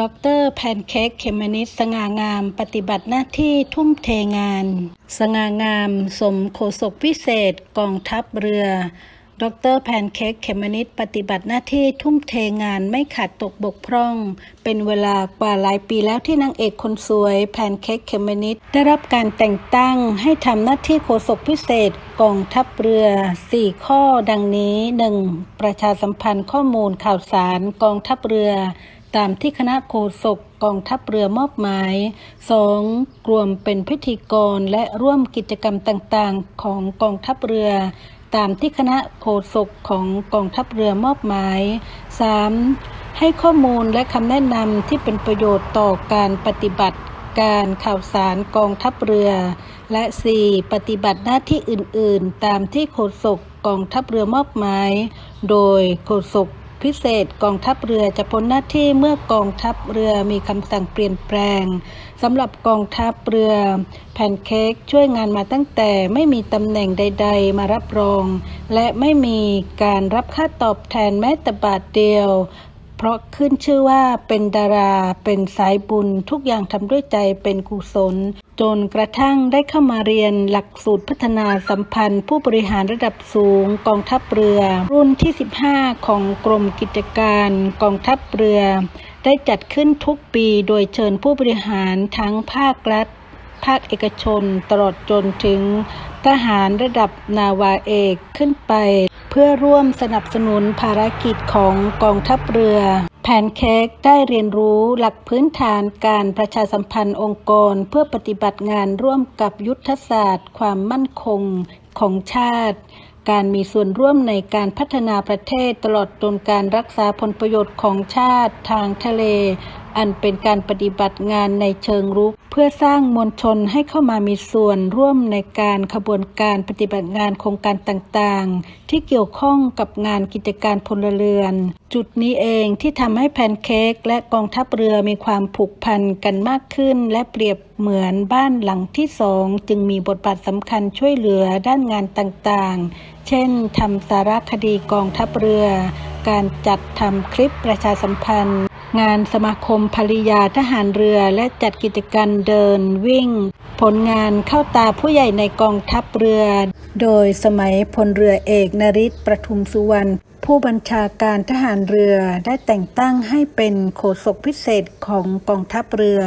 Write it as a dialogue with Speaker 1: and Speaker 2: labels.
Speaker 1: ดรแพนเค้กเขมนิดสง่างาม ปฏิบัติหน้าที่ทุ่มเทงาน สง่างาม สมโฆษกพิเศษกองทัพเรือ ดรแพนเค้กเขมนิดปฏิบัติหน้าที่ทุ่มเทงานไม่ขาดตกบกพร่อง เป็นเวลากว่าหลายปีแล้วที่นางเอกคนสวยแพนเค้กเขมนิดได้รับการแต่งตั้งให้ทำหน้าที่โฆษกพิเศษกองทัพเรือ 4 ข้อดังนี้ 1. ประชาสัมพันธ์ข้อมูลข่าวสารกองทัพเรือ ตามที่คณะโฆษกกองทัพเรือมอบหมาย 2. รวมเป็นพิธีกรและร่วมกิจกรรมต่างๆ ของกองทัพเรือ ตามที่คณะโฆษกของกองทัพเรือมอบหมาย 3. ให้ข้อมูลและคำแนะนำที่เป็นประโยชน์ต่อการปฏิบัติการข่าวสารกองทัพเรือ และ 4. ปฏิบัติหน้าที่อื่น ๆ ตามที่โฆษกกองทัพเรือมอบหมาย โดยโฆษก พิเศษกองทัพเรือจะพ้นหน้าที่เมื่อกองทัพเรือมีคำสั่งเปลี่ยนแปลงสำหรับกองทัพเรือ แพนเค้กช่วยงานมาตั้งแต่ไม่มีตำแหน่งใด ๆ มารับรอง และไม่มีการรับค่าตอบแทนแม้แต่บาทเดียว เพราะขึ้นชื่อว่าเป็นดาราเป็นสายบุญทุกอย่างทำด้วยใจเป็นกุศล จนกระทั่งได้เข้ามาเรียนหลักสูตรพัฒนาสัมพันธ์ ผู้บริหารระดับสูงกองทัพเรือ รุ่นที่ 15 ของกรมกิจการกองทัพเรือ ได้จัดขึ้นทุกปีโดยเชิญผู้บริหารทั้งภาครัฐ ภาคเอกชน ตลอดจนถึงทหารระดับนาวาเอกขึ้นไป เพื่อร่วมสนับสนุนภารกิจของกองทัพเรือ แพนเค้กได้เรียนรู้หลักพื้นฐานการประชาสัมพันธ์องค์กร เพื่อปฏิบัติงานร่วมกับยุทธศาสตร์ ความมั่นคงของชาติ การมีส่วนร่วมในการพัฒนาประเทศตลอดจนการรักษาผลประโยชน์ของชาติทางทะเล อันเป็นการปฏิบัติงานในเชิงรุก เพื่อสร้างมวลชนให้เข้ามามีส่วนร่วมในการขบวนการปฏิบัติงานโครงการต่างๆ ที่เกี่ยวข้องกับงานกิจการพลเรือน จุดนี้เองที่ทำให้แพนเค้กและกองทัพเรือมีความผูกพันกันมากขึ้น และเปรียบเหมือนบ้านหลังที่สองจึงมีบทบาทสำคัญช่วยเหลือด้านงานต่างๆ เช่นทำสารคดีกองทัพเรือ การจัดทำคลิปประชาสัมพันธ์ งานสมาคมภริยาทหารเรือและจัดกิจกรรมเดินวิ่ง ผลงานเข้าตาผู้ใหญ่ในกองทัพเรือ โดยสมัยพลเรือเอกนริศประทุมสุวรรณผู้บัญชาการทหารเรือได้แต่งตั้งให้เป็นโฆษกพิเศษของกองทัพเรือ